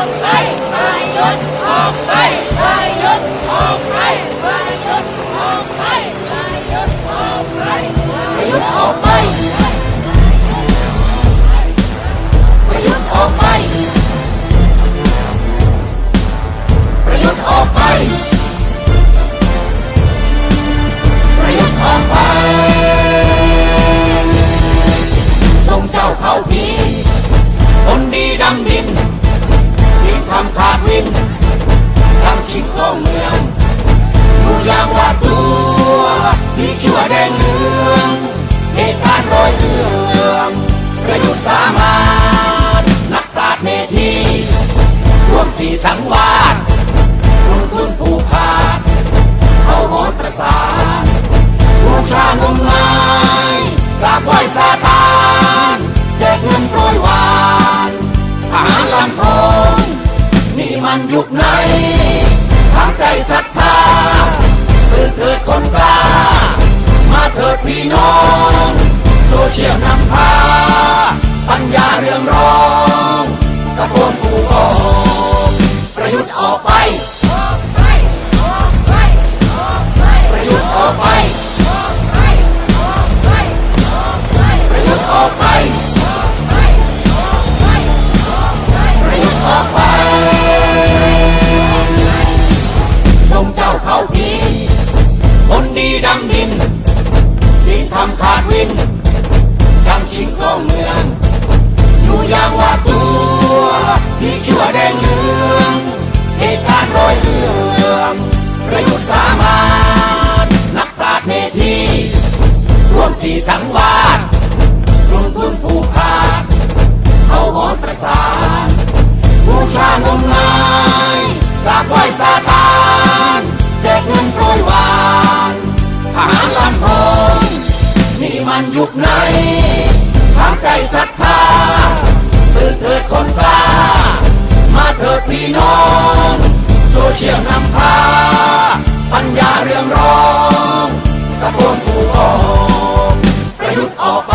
ยุทธ์ออกไปประยุทธ์ออกไปประยุทธ์ออกไปประยุทธ์ออกไป ของเมืองดูอย่างหวาดกลัวดีชั่วแดงเหลืองเหตุการณ์รอยเรื่องประยุทธ์สามารถนักปราชญ์เมธีร่วมสีสังวาสลงทุนผูกขาดเขาโหดประสานบูชางมงายกราบไหว้ซาตานแจกเงินโปรยวานทหารลำพงนี่มันยุคไหน ใจศรัทธา ยุคไหนทางใจศรัทธาตื่นเถิดคนกล้า มาเถิดพี่น้อง โซเชียลนำพา ปัญญาเรื่องร้อง ตะโกนกูกองประยุทธ์ออกไป